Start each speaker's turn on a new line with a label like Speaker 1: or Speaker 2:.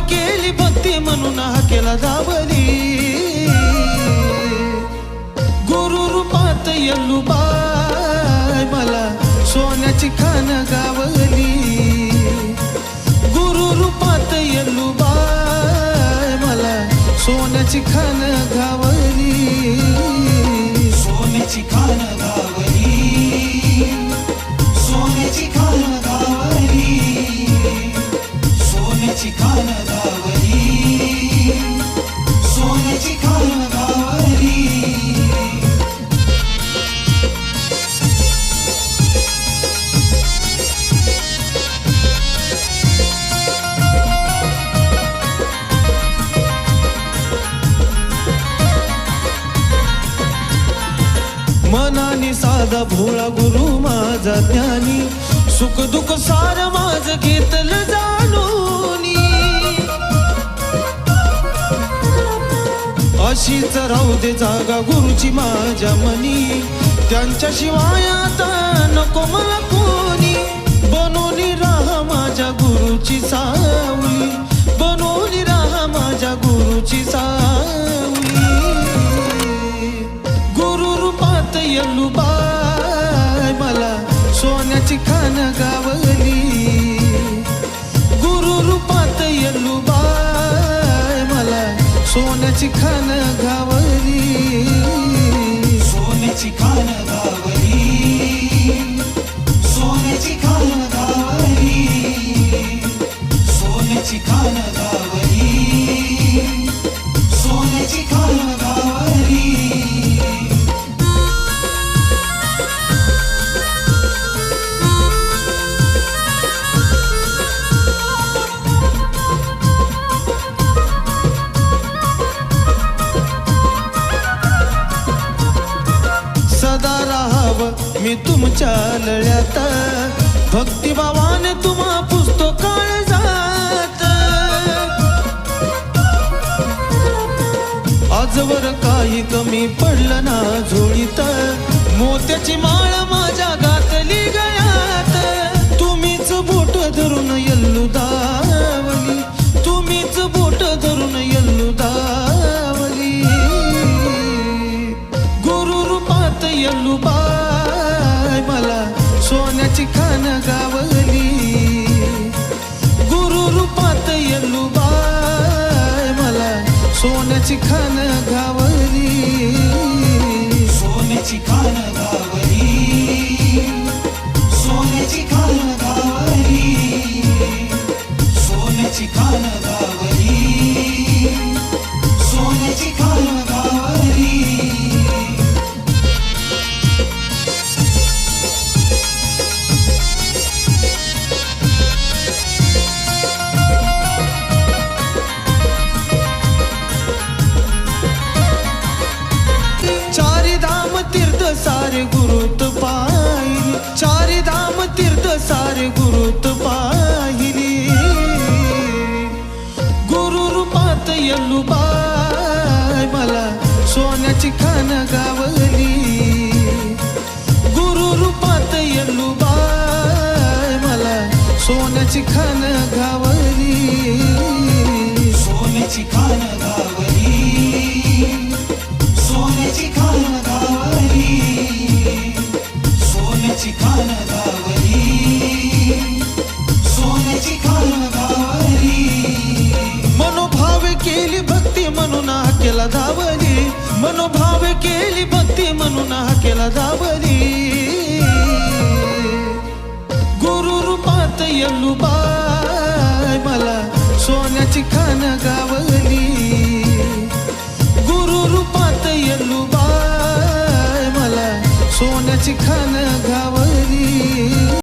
Speaker 1: केली भक्ती म्हणून हाकेला धावली. गुरु रूपात येलू बाय मला सोन्याची खान गावली. गुरु रूपात येलू बाय मला सोन्याची खान गावली. मनाने भोळा गुरु माझा ज्ञानी. सुख दुःख सार माझ घेतलं जाणून. अशीच राहू दे जागा गुरुची माझ्या मनी. त्यांच्या शिवाय आता नको मला कोणी. बनून राहा माझ्या गुरुची सावली. बनून राहा माझ्या गुरुची सावली. गुरु रूपात यल्लू बाय सोन्याची खान गावली. गुरु रूपात यल्लू बाय. मला सोन्याची खान गावली. सोन्याची खान गावली. राहाव मी तुमच्या लळ्यात भक्तिभावाने तुम्हा पुसतो काळ जात आजवर काही कमी पडलं ना झोळीत मोत्याची माळ माझ्या घातली सोन्याची खान गावरी. सोन्याची खान गावली सोन्याची खान गावली सोन्याची खान गावरी. सोन्याची खान गावली. गुरु रूपात यल्लू बाय मला सोन्याची खान गावली. सोन्याची खान गावली. हाकेला धावली मनोभाव केली भक्ती म्हणून हाकेला धावली गुरु रूपात यल्लू बाय मला सोन्याची खान गा